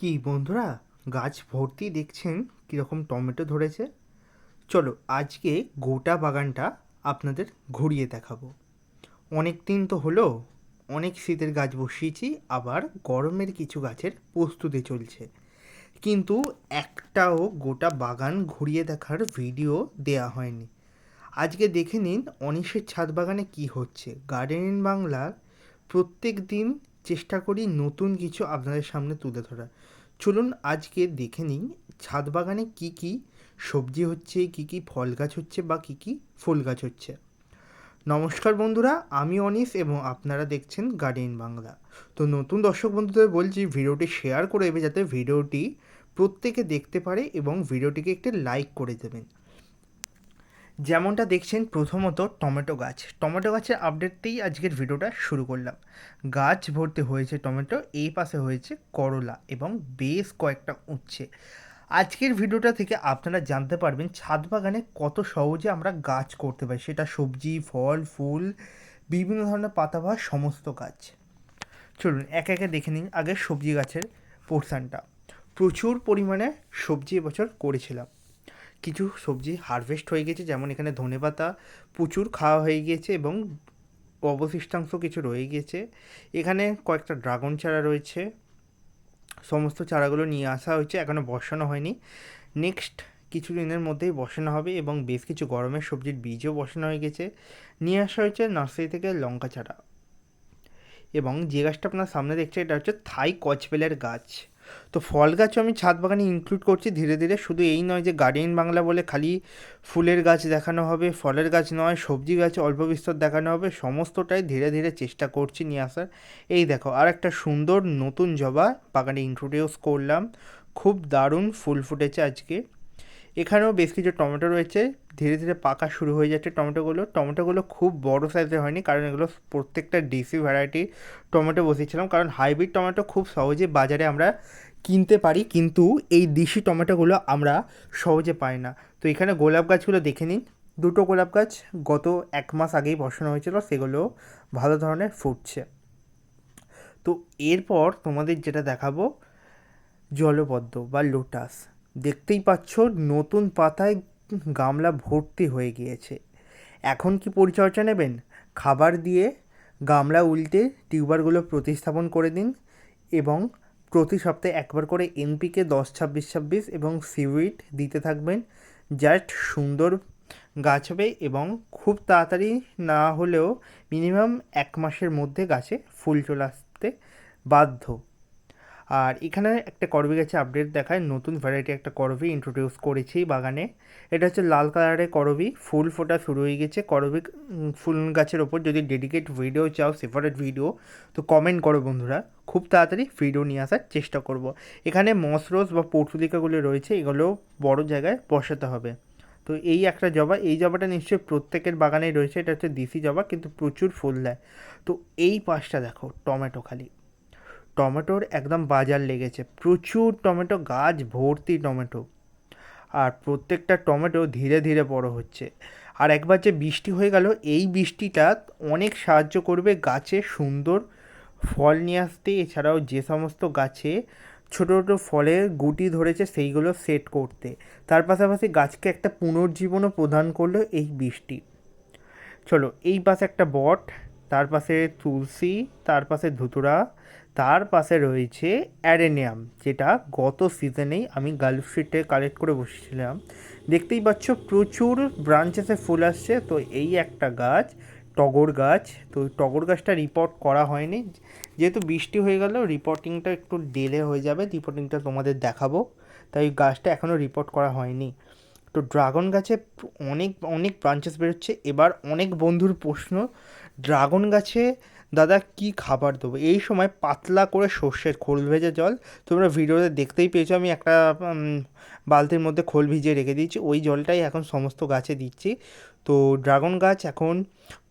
কি বন্ধুরা? গাছ ভর্তি দেখছেন? কীরকম টমেটো ধরেছে? চলো আজকে গোটা বাগানটা আপনাদের ঘুরিয়ে দেখাবো। অনেক দিন তো হলো, অনেক শীতের গাছ বসিয়েছি, আবার গরমের কিছু গাছের প্রস্তুতি চলছে। কিন্তু একটাও গোটা বাগান ঘুরিয়ে দেখার ভিডিও দেয়া হয়নি। আজকে দেখে নিন অনিশের ছাদ বাগানে কি হচ্ছে। গার্ডেন বাংলার প্রত্যেক দিন চেষ্টা করি নতুন কিছু আপনাদের সামনে তুলে ধরা চলুন আজকে দেখে নিই ছাদ বাগানে কি কি সবজি হচ্ছে, কি কি ফল গাছ হচ্ছে বা কি কি ফুল গাছ হচ্ছে। নমস্কার বন্ধুরা, আমি অনিস এবং আপনারা দেখছেন গার্ডেন বাংলা। তো নতুন দর্শক বন্ধুদের বলছি, ভিডিওটি শেয়ার করে দেবে যাতে ভিডিওটি প্রত্যেকে দেখতে পারে এবং ভিডিওটিকে একটি লাইক করে দেবেন। যেমনটা দেখছেন প্রথমত টমেটো গাছ। টমেটো গাছের আপডেটতেই আজকের ভিডিওটা শুরু করলাম। গাছ ভর্তি হয়েছে টমেটো, এই পাশে হয়েছে করলা এবং বেশ কয়েকটা উচ্ছে। আজকের ভিডিওটা থেকে আপনারা জানতে পারবেন ছাদ বাগানে কত সহজে আমরা গাছ করতে পারি। সেটা সবজি, ফল, ফুল, বিভিন্ন ধরনের পাতাবাহার সমস্ত গাছ। চলুন একে একে দেখে নিন আগে সবজি গাছের পোর্শানটা প্রচুর পরিমাণে সবজি এবছর করেছিলাম। কিছু সবজি হারভেস্ট হয়ে গেছে, যেমন এখানে ধনেপাতা প্রচুর খাওয়া হয়ে গিয়েছে এবং অবশিষ্টাংশ কিছু রয়ে গিয়েছে এখানে কয়েকটা ড্রাগন চারা রয়েছে। সমস্ত চারাগুলো নিয়ে আসা হয়েছে এখনও বসানো হয়নি। নেক্সট কিছু দিনের মধ্যেই বসানো হবে এবং বেশ কিছু গরমের সবজির বীজও বসানো হয়ে গেছে। নিয়ে আসা হয়েছে নার্সারি থেকে লঙ্কা চারা। এবং যে গাছটা আপনার সামনে দেখছে, এটা হচ্ছে থাই কচবেলের গাছ। তো ফল গাছও আমি ছাদ বাগানে ইনক্লুড করছি ধীরে ধীরে। শুধু এই নয় যে গার্ডেন বাংলা বলে খালি ফুলের গাছ দেখানো হবে, ফলের গাছ নয়, সবজি গাছ অল্প বিস্তর দেখানো হবে, সমস্তটাই ধীরে ধীরে চেষ্টা করছি নিয়ে আসার। এই দেখো আর একটা সুন্দর নতুন জবা বাগানে ইন্ট্রোডিউস করলাম। খুব দারুণ ফুল ফুটেছে আজকে। এখানেও বেশ কিছু টমেটো রয়েছে। ধীরে ধীরে পাকা শুরু হয়ে যাচ্ছে টমেটোগুলো। টমেটোগুলো খুব বড় সাইজের হয়নি, কারণ এগুলো প্রত্যেকটা ডিসি ভ্যারাইটির টমেটো বসিয়েছিলাম। কারণ হাইব্রিড টমেটো খুব সহজে বাজারে আমরা কিনতে পারি, কিন্তু এই দেশি টমেটোগুলো আমরা সহজে পাই না। তো এখানে গোলাপ গাছগুলো দেখে নিন। দুটো গোলাপ গাছ গত এক মাস আগেই বসানো হয়েছিল, সেগুলো ভালো ধরনের ফুটছে। তো এরপর তোমাদের যেটা দেখাবো, জলপদ্ম বা লোটাস দেখতেই পাচ্ছ নতুন পাতায় গামলা ভর্তি হয়ে গিয়েছে। এখন কি পরিচর্যা নেবেন? খাবার দিয়ে গামলা উল্টে টিউবারগুলো প্রতিস্থাপন করে দিন এবং প্রতি সপ্তাহে একবার করে এনপিকে দশ, ছাব্বিশ ছাব্বিশ এবং সিউইড দিতে থাকবেন। জাস্ট সুন্দর গাছ হবে এবং খুব তাড়াতাড়ি না হলেও মিনিমাম এক মাসের মধ্যে গাছে ফুল চলে আসতে বাধ্য। আর এখানে একটা করবি গাছে আপডেট দেখায়, নতুন ভ্যারাইটি একটা করবি ইন্ট্রোডিউস করেছি বাগানে। এটা হচ্ছে লাল কালারের করবি, ফুল ফোটা শুরু হয়ে গেছে। করবি ফুল গাছের ওপর যদি ডেডিকেট ভিডিও চাও সেপারেট ভিডিও তো কমেন্ট করো বন্ধুরা। খুব তাড়াতাড়ি ভিডিও নিয়ে আসার চেষ্টা করব। এখানে মসরোজ বা পর্তুলিকাগুলো রয়েছে, এগুলো বড় জায়গায় বসাতে হবে। তো এই একটা জবা, এই জবাটা নিশ্চয়ই প্রত্যেকের বাগানেই রয়েছে, এটা হচ্ছে দেশি জবা, কিন্তু প্রচুর ফুল দেয়। তো এই পাশটা দেখো, টমেটো খালি। টমেটোর একদম বাজার লেগেছে। প্রচুর টমেটো, গাছ ভর্তি টমেটো। আর প্রত্যেকটা টমেটো ধীরে ধীরে বড় হচ্ছে। আর একবার যে বৃষ্টি হয়ে গেল, এই বৃষ্টিটা অনেক সাহায্য করবে গাছে সুন্দর ফল নিয়ে আসতে। এছাড়াও যে সমস্ত গাছে ছোটো ছোটো ফলের গুটি ধরেছে, সেইগুলো সেট করতে। তার পাশাপাশি গাছকে একটা পুনর্জীবনও প্রদান করল এই বৃষ্টি। চলো, এই পাশে একটা বট। তার পাশে তুলসী, তার পাশে ধুতুরা, তার পাশে রয়েছে অ্যারেনিয়াম, যেটা গত সিজনেই আমি গালফ স্ট্রিটে কালেক্ট করে বসেছিলাম। দেখতেই পাচ্ছ প্রচুর ব্রাঞ্চেসে ফুল আসছে, তো এই একটা গাছ, টগর গাছ, তো টগর গাছটা রিপোর্ট করা হয়নি। যেহেতু বৃষ্টি হয়ে গেল রিপোর্টিংটা একটু ডিলে হয়ে যাবে রিপোর্টিংটা তোমাদের দেখাবো। তাই গাছটা এখনও রিপোর্ট করা হয়নি। তো ড্রাগন গাছে অনেক অনেক ব্রাঞ্চেস বেরোচ্ছে। এবার অনেক বন্ধুর প্রশ্ন ড্রাগন গাছে, দাদা কি খাবার দেবো? এই সময় পাতলা করে সর্ষের খোল ভেজে জল, তোমরা ভিডিওতে দেখতেই পেয়েছ, আমি একটা বালতির মধ্যে খোল ভিজিয়ে রেখে দিয়েছি, ওই জলটাই এখন সমস্ত গাছে দিচ্ছি। তো ড্রাগন গাছ এখন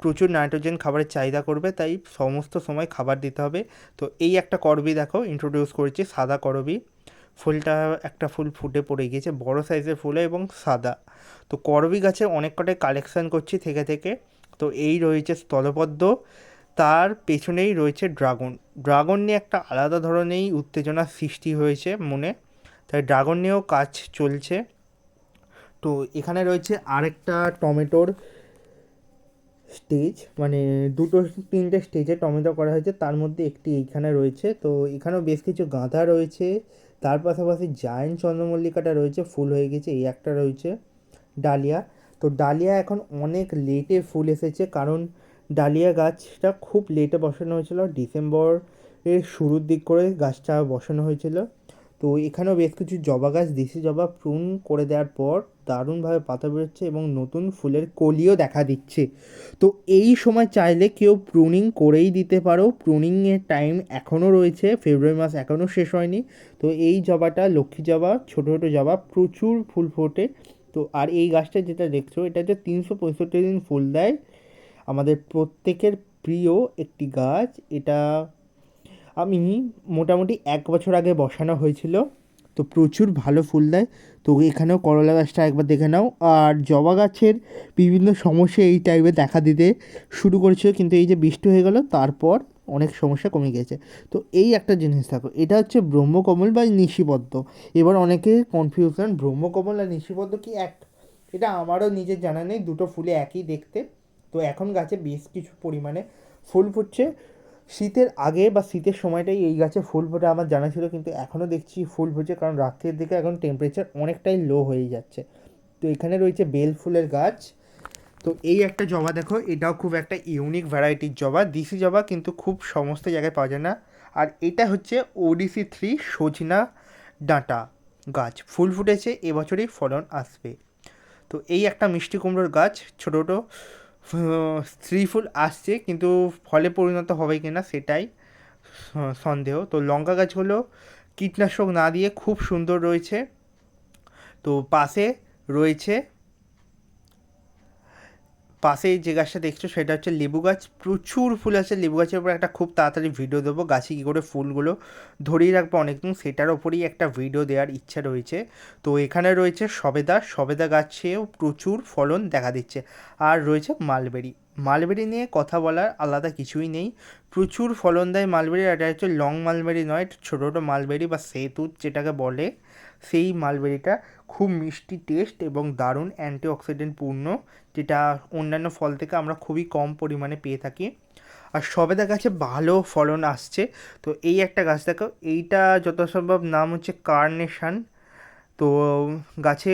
প্রচুর নাইট্রোজেন খাবারের চাহিদা করবে, তাই সমস্ত সময় খাবার দিতে হবে। তো এই একটা করবি দেখো ইন্ট্রোডিউস করেছি, সাদা করবি। ফুলটা একটা ফুল ফুটে পড়ে গিয়েছে, বড় সাইজের ফুলে এবং সাদা। তো করবি গাছে অনেক কটাই কালেকশান করছি থেকে থেকে। তো এই রয়েছে স্থলপদ্ম তার পেছনেই রয়েছে ড্রাগন। ড্রাগন নিয়ে একটা আলাদা ধরনেরই উত্তেজনা সৃষ্টি হয়েছে মনে। তাই ড্রাগন নিয়েও কাজ চলছে। তো এখানে রয়েছে আরেকটা টমেটোর স্টেজ। মানে দুটো, তিনটে স্টেজে টমেটো করা হয়েছে। তার মধ্যে একটি এইখানে রয়েছে। তো এখানেও বেশ কিছু গাঁদা রয়েছে। তার পাশাপাশি জায়েন্ট চন্দ্রমল্লিকাটা রয়েছে। ফুল হয়ে গেছে। এই একটা রয়েছে। ডালিয়া। তো ডালিয়া এখন অনেক লেটে ফুল এসেছে কারণ ডালিয়া গাছটা খুব লেটে বসানো হয়েছিল। ডিসেম্বর এর শুরুর দিক করে গাছটা বসানো হয়েছিল। তো এখানেও বেশ কিছু জবা গাছ, দেশি জবা প্রুন করে দেওয়ার পর দারুণভাবে পাতা বেরোচ্ছে এবং নতুন ফুলের কলিও দেখা দিচ্ছে। তো এই সময় চাইলে কেউ প্রুনিং করেই দিতে পারো। প্রুনিংয়ের টাইম এখনও রয়েছে ফেব্রুয়ারি মাস এখনও শেষ হয়নি। তো এই জবাটা লক্ষ্মী জবা, ছোটো ছোটো জবা প্রচুর ফুল ফোটে। তো আর এই গাছটা যেটা দেখছ, এটা হচ্ছে তিনশো পঁয়ষট্টি দিন ফুল দেয়। আমাদের প্রত্যেকের প্রিয় একটি গাছ। এটা আমি মোটামুটি এক বছর আগে বসানো হয়েছিল। তো প্রচুর ভালো ফুল দেয়। তো এখানেও করলা গাছটা একবার দেখে নাও। আর জবা গাছের বিভিন্ন সমস্যা এই টাইমে দেখা দিতে শুরু করেছিল। কিন্তু এই যে বৃষ্টি হয়ে গেল, তারপর অনেক সমস্যা কমে গেছে তো এই একটা জিনিস থাকো এটা হচ্ছে ব্রহ্মকমল বা নিশিবদ্ধ। এবার অনেকে কনফিউশন ব্রহ্মকমল আর নিশিবদ্ধ কি এক? এটা আমারও নিজের জানা নেই, দুটো ফুলে একই দেখতে। তো এখন গাছে বেশ কিছু পরিমাণে ফুল ফুটছে। শীতের আগে বা শীতের সময়টাই এই গাছে ফুল ফোটে আমার জানা ছিল, কিন্তু এখনও দেখছি ফুল ফুটছে কারণ রাত্রের দিকে এখন টেম্পারেচার অনেকটাই লো হয়ে যাচ্ছে। তো এখানে রয়েছে বেল ফুলের গাছ তো এই একটা জবা দেখো, এটাও খুব একটা ইউনিক ভ্যারাইটির জবা। দিশি জবা কিন্তু খুব সমস্ত জায়গায় পাওয়া যায় না। আর এটা হচ্ছে ওডিসি থ্রি সজনা ডাঁটা গাছ। ফুল ফুটেছে, এবছরই ফলন আসবে। তো এই একটা মিষ্টি কুমড়োর গাছ, ছোটো ছোটো স্ত্রী ফুল আসছে, কিন্তু ফলে পরিণত হবে কি না সেটাই সন্দেহ। তো লঙ্কা গাছগুলো কীটনাশক না দিয়ে খুব সুন্দর রয়েছে। তো পাশে রয়েছে পাশে যে গাছটা দেখছ সেটা হচ্ছে লেবু গাছ। প্রচুর ফুল আছে, লেবু গাছের উপর একটা খুব তাড়াতাড়ি ভিডিও দেবো। গাছে কী করে ফুলগুলো ধরিয়ে রাখব অনেকদিন, সেটার ওপরেই একটা ভিডিও দেওয়ার ইচ্ছা রয়েছে। তো এখানে রয়েছে সবেদা। সবেদা গাছেও প্রচুর ফলন দেখা দিচ্ছে। আর রয়েছে মালবেরি। মালবেরি নিয়ে কথা বলার আলাদা কিছুই নেই। প্রচুর ফলন দেয় মালবেরি এটা হচ্ছে লং মালবেরি নয় ছোটো ছোটো মালবেরি বা সেতুত যেটাকে বলে। সেই মালবেরিটা খুব মিষ্টি টেস্ট এবং দারুণ অ্যান্টিঅক্সিডেন্ট পূর্ণ, যেটা অন্যান্য ফল থেকে আমরা খুবই কম পরিমাণে পেয়ে থাকি। আর সবেদা গাছে ভালো ফলন আসছে। তো এই একটা গাছ দেখো, এইটা যত সম্ভব নাম হচ্ছে কার্নেশান তো গাছে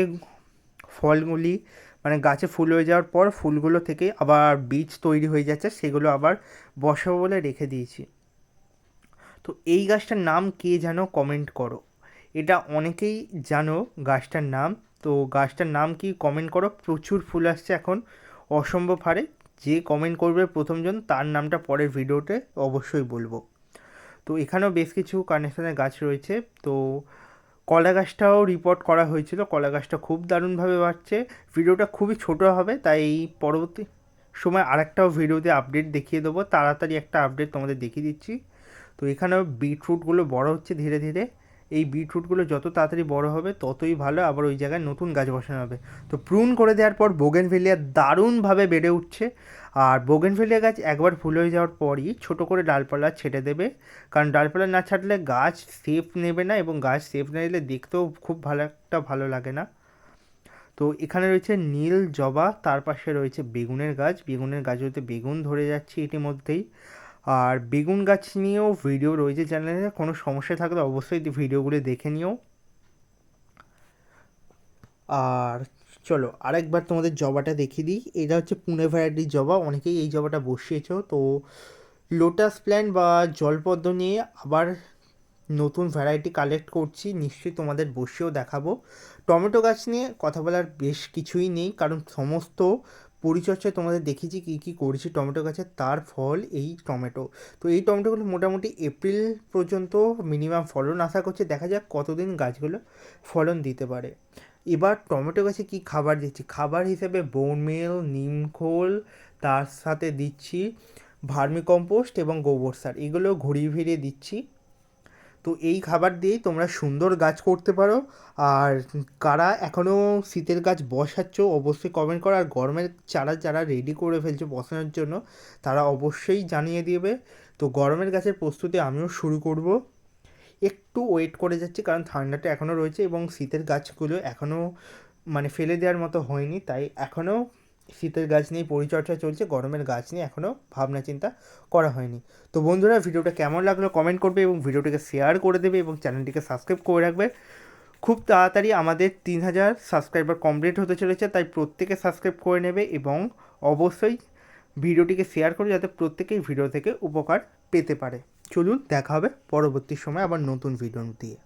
ফলগুলি মানে গাছে ফুল হয়ে যাওয়ার পর ফুলগুলো থেকে আবার বীজ তৈরি হয়ে যাচ্ছে, সেগুলো আবার বসাবো বলে রেখে দিয়েছি। তো এই গাছটার নাম কে যেন কমেন্ট করো। এটা অনেকেই জানো গাছটার নাম। তো গাছটার নাম কি কমেন্ট করো। প্রচুর ফুল আসছে এখন। অসম্ভব হারে। যে কমেন্ট করবে প্রথমজন, তার নামটা পরের ভিডিওতে অবশ্যই বলব। তো এখানেও বেশ কিছু কানেকশনের গাছ রয়েছে। তো কলা গাছটাও রিপোর্ট করা হয়েছিল। কলা গাছটা খুব দারুণভাবে বাড়ছে। ভিডিওটা খুবই ছোট হবে, তাই এই পরবর্তী সময় আরেকটাও ভিডিওতে আপডেট দেখিয়ে দেবো। তাড়াতাড়ি একটা আপডেট তোমাদের দেখিয়ে দিচ্ছি। তো এখানেও বিটরুটগুলো বড় হচ্ছে ধীরে ধীরে। এই বিটরুটগুলো যত তাড়াতাড়ি বড় হবে, ততই ভালো আবার ওই জায়গায় নতুন গাছ বসানো হবে। তো প্রুন করে দেওয়ার পর বোগেনভেলিয়া দারুণভাবে বেড়ে উঠছে। আর বোগেনভেলিয়া গাছ একবার ফুল হয়ে যাওয়ার পরই ছোট করে ডালপালা ছেটে দেবে। কারণ ডালপালা না ছাড়লে গাছ সেফ নেবে না এবং গাছ সেফ না নিলে দেখতেও খুব ভালো একটা ভালো লাগে না। তো এখানে রয়েছে নীল জবা, তার পাশে রয়েছে বেগুনের গাছ। বেগুনের গাছগুলোতে বেগুন ধরে যাচ্ছে ইতিমধ্যেই। আর বেগুন গাছ নিয়েও ভিডিও রয়েছে চ্যানেলে, কোনো সমস্যা থাকলে অবশ্যই ভিডিওগুলো দেখে নিও। আর চলো, আরেকবার তোমাদের জবাটা দেখিয়ে দিই। এটা হচ্ছে পুনে ভ্যারাইটির জবা, অনেকেই এই জবাটা বসিয়েছো। তো লোটাস প্ল্যান্ট বা জলপদ্ম নিয়ে আবার নতুন ভ্যারাইটি কালেক্ট করছি, নিশ্চয়ই তোমাদের বসেও দেখাবো। টমেটো গাছ নিয়ে কথা বলার বেশ কিছুই নেই, কারণ সমস্ত পরিচর্যায় তোমাদের দেখেছি কী কী করেছি টমেটো গাছে, তার ফল এই টমেটো। তো এই টমেটোগুলো মোটামুটি এপ্রিল পর্যন্ত মিনিমাম ফলন আশা করছে, দেখা যাক কতদিন গাছগুলো ফলন দিতে পারে। এবার টমেটো গাছে কি খাবার দিচ্ছি? খাবার হিসেবে বোন মিল নিমখোল তার সাথে দিচ্ছি ভার্মি কম্পোস্ট এবং গোবর সার। এগুলো ঘুরিয়ে ফিরিয়ে দিচ্ছি। তো এই খাবার দিয়েই তোমরা সুন্দর গাছ করতে পারো। আর কারা এখনও শীতের গাছ বসাচ্ছ, অবশ্যই কমেন্ট করো। আর গরমের চারা যারা রেডি করে ফেলছো বসানোর জন্য, তারা অবশ্যই জানিয়ে দেবে। তো গরমের গাছের প্রস্তুতি আমিও শুরু করব। একটু ওয়েট করে যাচ্ছি, কারণ ঠান্ডাটা এখনও রয়েছে এবং শীতের গাছগুলো এখনও মানে ফেলে দেওয়ার মতো হয়নি, তাই এখনও শীতের গাছ নিয়ে পরিচর্যা চলছে, গরমের গাছ নিয়ে এখনও ভাবনা চিন্তা করা হয়নি। তো বন্ধুরা, ভিডিওটা কেমন লাগল কমেন্ট করবে এবং ভিডিওটিকে শেয়ার করে দেবে এবং চ্যানেলটিকে সাবস্ক্রাইব করে রাখবে। খুব তাড়াতাড়ি আমাদের তিন হাজার সাবস্ক্রাইবার কমপ্লিট হতে চলেছে, তাই প্রত্যেকে সাবস্ক্রাইব করে নেবে এবং অবশ্যই ভিডিওটিকে শেয়ার করে যাতে প্রত্যেকেই ভিডিও থেকে উপকার পেতে পারে। চলুন, দেখা হবে পরবর্তী সময় আবার নতুন ভিডিও দিয়ে